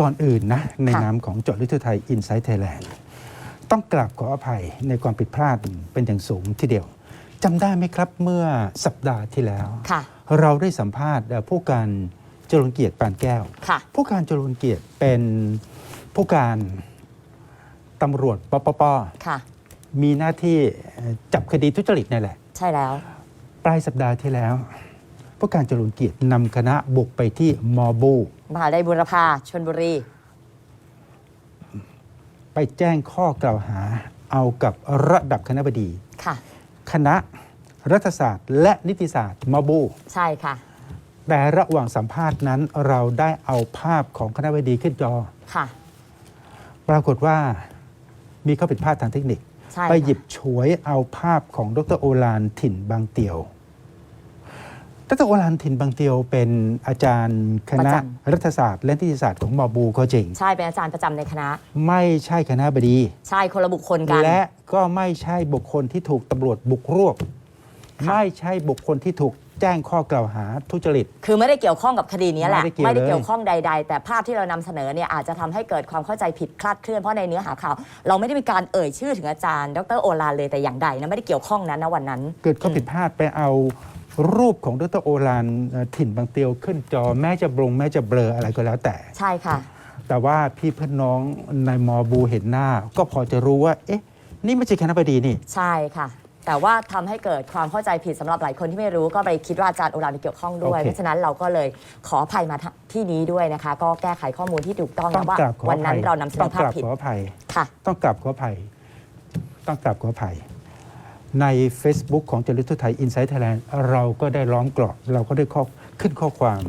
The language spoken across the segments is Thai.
ก่อนอื่นนะในค่ะนามของเจาะลึกทั่วไทยอินไซต์ไทยแลนด์ต้องกราบขออภัยในความผิดพลาดเป็นอย่างสูงทีเดียวจำได้ไหมครับเมื่อสัปดาห์ที่แล้วค่ะเราได้สัมภาษณ์เอ่อผู้การจรุนเกียรติปานแก้วค่ะผู้การจรุนเกียรติเป็นผู้การตำรวจปปปค่ะมีหน้าที่เอ่อจับคดีทุจริตนี่แหละ ใช่แล้ว ปลายสัปดาห์ที่แล้ว ผู้การจรุนเกียรตินำคณะบุกไปที่มอบูมหาลัยบุรพาชนบุรี ไปแจ้งข้อกล่าวหาเอากับระดับคณะบดีค่ะ คณะรัฐศาสตร์ และนิติศาสตร์มอบู ใช่ค่ะ แต่ระหว่างสัมภาษณ์นั้นเราได้เอาภาพของคณะบดีขึ้นจอค่ะ ปรากฏว่ามีข้อผิดพลาดทางเทคนิคใช่ไปค่ะหยิบฉวยเอาภาพของดรโอลานถิ่นบางเตียว ดรโอลานถิ่นบางเตียวเป็นอาจารย์คณะรัฐศาสตร์และนิติศาสตร์ของมอบูก็จริง ใช่เป็นอาจารย์ประจำในคณะ ไม่ใช่คณะบดี ใช่คนละบุคคลกัน และก็ไม่ใช่บุคคลที่ถูกตำรวจบุกรวบค่ะไม่ใช่บุคคลที่ถูกแจ้งข้อกล่าวหาทุจริต คือไม่ได้เกี่ยวข้องกับคดีนี้แหละไม่ได้เกี่ยวไม่ได้เกี่ยวเลยข้องใด ๆ แต่ภาพที่เรานำเสนอเนี่ยอาจจะทำให้เกิดความเข้าใจผิดคลาดเคลื่อนเพราะในเนื้อหาข่าว เราไม่ได้มีการเอ่ยชื่อถึงอาจารย์ ดรโอลานเลยแต่อย่างใดนะไม่ได้เกี่ยวข้องนั้นนะวันนั้น เกิดข้อผิดพลาดไปเอา รูปของดรโอลานเอ่อถิ่นบางเตียวขึ้นจอแม้จะบรงแม้จะเบลออะไรก็แล้วแต่ ใช่ค่ะ แต่ว่าพี่เพื่อนน้องในมอบูเห็นหน้า ก็พอจะรู้ว่า เอ๊ะ นี่ไม่ใช่คณะบดีนี่ ใช่ค่ะ แต่ว่าทำให้เกิดความเข้าใจผิดสำหรับหลายคนที่ไม่รู้ก็ไปคิดว่าอาจารย์โอรานมีเกี่ยวข้องด้วยโอเคเพราะฉะนั้นเราก็เลยขออภัยมาที่นี้ด้วยนะคะ ก็แก้ไขข้อมูลที่ถูกต้องต้องนะว่ากราบขอวัอนนั้ภันยเรานำเสนต้อองภากพราบผิดขออภัยค่ะ ต้องกราบขออภัยต้องกราบขออภัย ใน Facebook ของจริตทุไทยอินไซต์ไทยแลนด์เราก็ได้ล้อมกรอบ เราก็ได้ข้อขึ้นข้อความ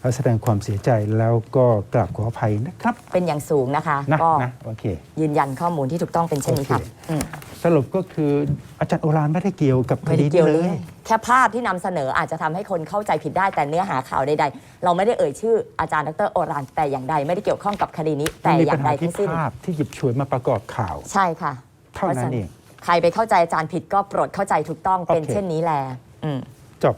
เอ่อแสดงความเสียใจแล้วก็กราบขออภัยนะครับ เป็นอย่างสูงนะคะนะก็นะโอเค ยืนยันข้อมูลที่ถูกต้องเป็นเช่นนี้ค่ะโอเคอืมสรุปก็คืออาจารย์โอรานไม่ได้เกี่ยวกับคไม่ดีได้เกี่นี้ยวเลเลยยแค่ภาพที่นำเสนออาจจะทำให้คนเข้าใจผิดได้แต่เนื้อหาข่าวใดๆ เราไม่ได้เอ่ยชื่ออาจารย์ดรโอรานแต่อย่างใดไม่ได้เกี่ยวข้องกับคดีนี้ แต่มีอปัย่าญงหาใดที่ทั้งสิ้นภาพที่หยิบฉวยมาประกอบข่าว ใช่ค่ะเท่านั้นเอง ใครไปเข้าใจอาจารย์ผิดก็โปรดเข้าใจถูกต้องเป็นเช่นนี้แลจบ